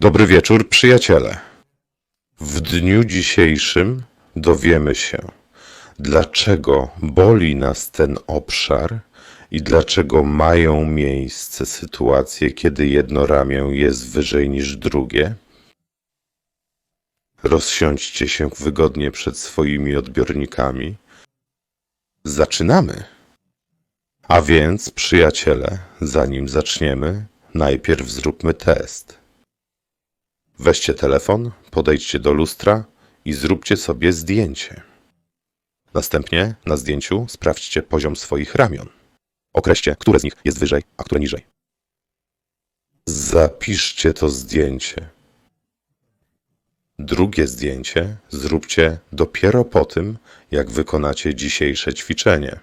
Dobry wieczór, przyjaciele. W dniu dzisiejszym dowiemy się, dlaczego boli nas ten obszar i dlaczego mają miejsce sytuacje, kiedy jedno ramię jest wyżej niż drugie. Rozsiądźcie się wygodnie przed swoimi odbiornikami. Zaczynamy. A więc, przyjaciele, zanim zaczniemy, najpierw zróbmy test. Weźcie telefon, podejdźcie do lustra i zróbcie sobie zdjęcie. Następnie na zdjęciu sprawdźcie poziom swoich ramion. Określcie, które z nich jest wyżej, a które niżej. Zapiszcie to zdjęcie. Drugie zdjęcie zróbcie dopiero po tym, jak wykonacie dzisiejsze ćwiczenie.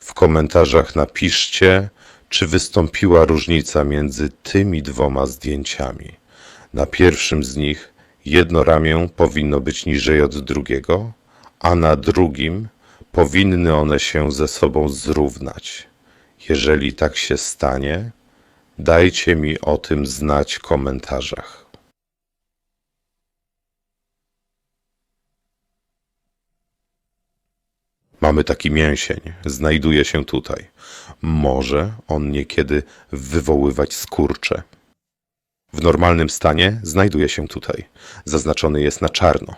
W komentarzach napiszcie, czy wystąpiła różnica między tymi dwoma zdjęciami. Na pierwszym z nich jedno ramię powinno być niżej od drugiego, a na drugim powinny one się ze sobą zrównać. Jeżeli tak się stanie, dajcie mi o tym znać w komentarzach. Mamy taki mięsień, znajduje się tutaj. Może on niekiedy wywoływać skurcze. W normalnym stanie znajduje się tutaj. Zaznaczony jest na czarno.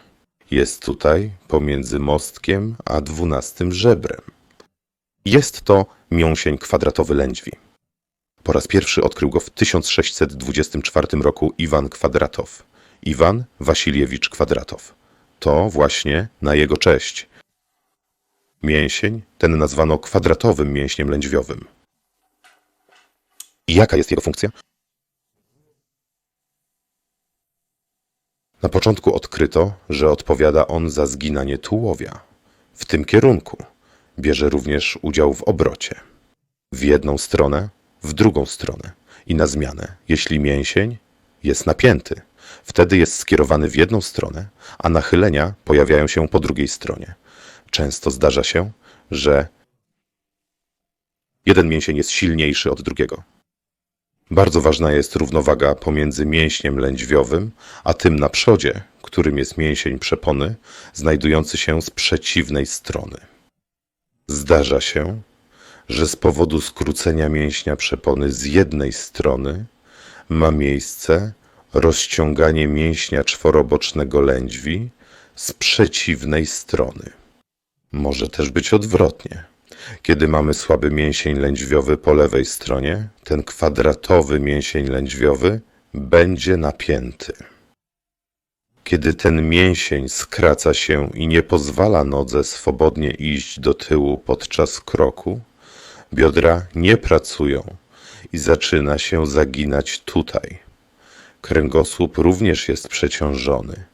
Jest tutaj pomiędzy mostkiem a dwunastym żebrem. Jest to mięsień kwadratowy lędźwi. Po raz pierwszy odkrył go w 1624 roku Iwan Kwadratow. Iwan Wasiliewicz Kwadratow. To właśnie na jego cześć. Mięsień ten nazwano kwadratowym mięśniem lędźwiowym. Jaka jest jego funkcja? Na początku odkryto, że odpowiada on za zginanie tułowia. W tym kierunku bierze również udział w obrocie. W jedną stronę, w drugą stronę i na zmianę, jeśli mięsień jest napięty. Wtedy jest skierowany w jedną stronę, a nachylenia pojawiają się po drugiej stronie. Często zdarza się, że jeden mięsień jest silniejszy od drugiego. Bardzo ważna jest równowaga pomiędzy mięśniem lędźwiowym, a tym na przodzie, którym jest mięsień przepony, znajdujący się z przeciwnej strony. Zdarza się, że z powodu skrócenia mięśnia przepony z jednej strony ma miejsce rozciąganie mięśnia czworobocznego lędźwi z przeciwnej strony. Może też być odwrotnie. Kiedy mamy słaby mięsień lędźwiowy po lewej stronie, ten kwadratowy mięsień lędźwiowy będzie napięty. Kiedy ten mięsień skraca się i nie pozwala nodze swobodnie iść do tyłu podczas kroku, biodra nie pracują i zaczyna się zaginać tutaj. Kręgosłup również jest przeciążony,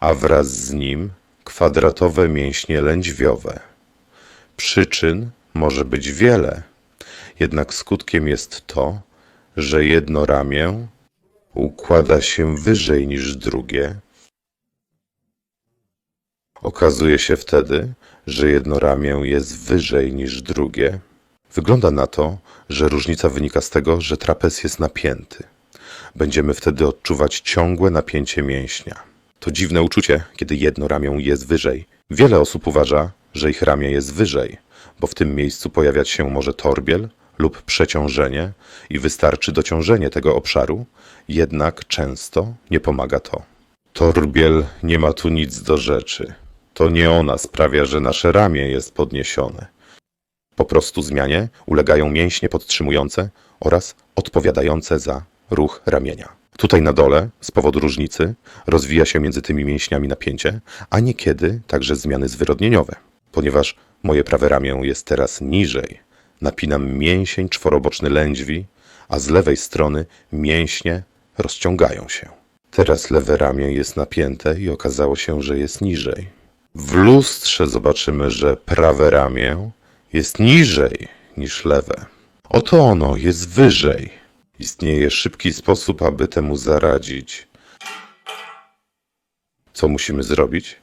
a wraz z nim kwadratowe mięśnie lędźwiowe. Przyczyn może być wiele, jednak skutkiem jest to, że jedno ramię układa się wyżej niż drugie. Okazuje się wtedy, że jedno ramię jest wyżej niż drugie. Wygląda na to, że różnica wynika z tego, że trapez jest napięty. Będziemy wtedy odczuwać ciągłe napięcie mięśnia. To dziwne uczucie, kiedy jedno ramię jest wyżej. Wiele osób uważa, że ich ramię jest wyżej, bo w tym miejscu pojawiać się może torbiel lub przeciążenie i wystarczy dociążenie tego obszaru, jednak często nie pomaga to. Torbiel nie ma tu nic do rzeczy. To nie ona sprawia, że nasze ramię jest podniesione. Po prostu zmianie ulegają mięśnie podtrzymujące oraz odpowiadające za ruch ramienia. Tutaj na dole, z powodu różnicy, rozwija się między tymi mięśniami napięcie, a niekiedy także zmiany zwyrodnieniowe. Ponieważ moje prawe ramię jest teraz niżej, napinam mięsień czworoboczny lędźwi, a z lewej strony mięśnie rozciągają się. Teraz lewe ramię jest napięte i okazało się, że jest niżej. W lustrze zobaczymy, że prawe ramię jest niżej niż lewe. Oto ono jest wyżej. Istnieje szybki sposób, aby temu zaradzić. Co musimy zrobić?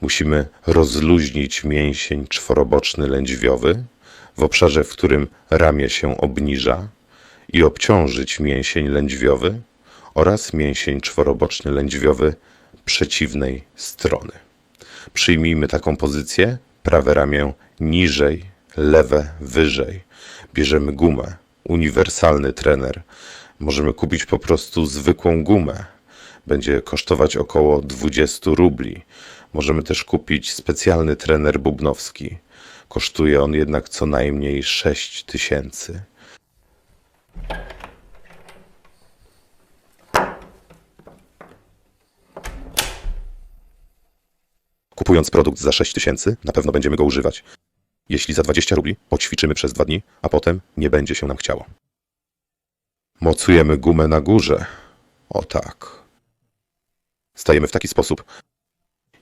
Musimy rozluźnić mięsień czworoboczny lędźwiowy w obszarze, w którym ramię się obniża i obciążyć mięsień lędźwiowy, oraz mięsień czworoboczny lędźwiowy przeciwnej strony. Przyjmijmy taką pozycję, prawe ramię niżej, lewe wyżej. Bierzemy gumę, uniwersalny trener. Możemy kupić po prostu zwykłą gumę. Będzie kosztować około 20 rubli. Możemy też kupić specjalny trener bubnowski. Kosztuje on jednak co najmniej 6 tysięcy. Kupując produkt za 6 tysięcy, na pewno będziemy go używać. Jeśli za 20 rubli poćwiczymy przez dwa dni, a potem nie będzie się nam chciało. Mocujemy gumę na górze. O tak. Stajemy w taki sposób.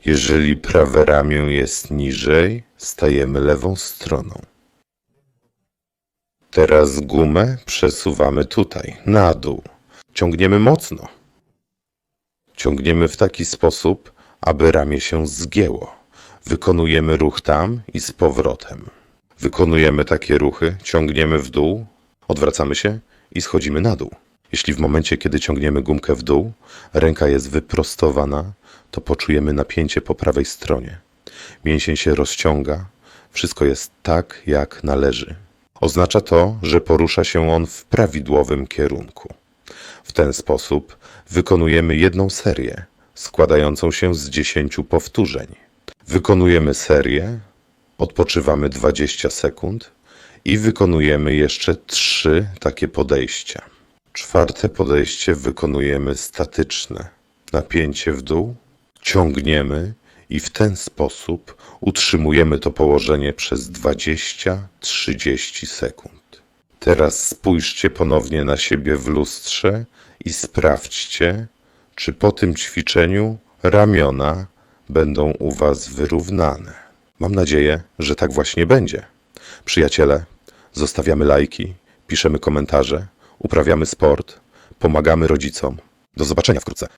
Jeżeli prawe ramię jest niżej, stajemy lewą stroną. Teraz gumę przesuwamy tutaj, na dół. Ciągniemy mocno. Ciągniemy w taki sposób, aby ramię się zgięło. Wykonujemy ruch tam i z powrotem. Wykonujemy takie ruchy, ciągniemy w dół, odwracamy się i schodzimy na dół. Jeśli w momencie, kiedy ciągniemy gumkę w dół, ręka jest wyprostowana, to poczujemy napięcie po prawej stronie. Mięsień się rozciąga, wszystko jest tak, jak należy. Oznacza to, że porusza się on w prawidłowym kierunku. W ten sposób wykonujemy jedną serię, składającą się z 10 powtórzeń. Wykonujemy serię, odpoczywamy 20 sekund i wykonujemy jeszcze trzy takie podejścia. Czwarte podejście wykonujemy statyczne. Napięcie w dół, ciągniemy i w ten sposób utrzymujemy to położenie przez 20-30 sekund. Teraz spójrzcie ponownie na siebie w lustrze i sprawdźcie, czy po tym ćwiczeniu ramiona będą u Was wyrównane. Mam nadzieję, że tak właśnie będzie. Przyjaciele, zostawiamy lajki, piszemy komentarze, uprawiamy sport, pomagamy rodzicom. Do zobaczenia wkrótce.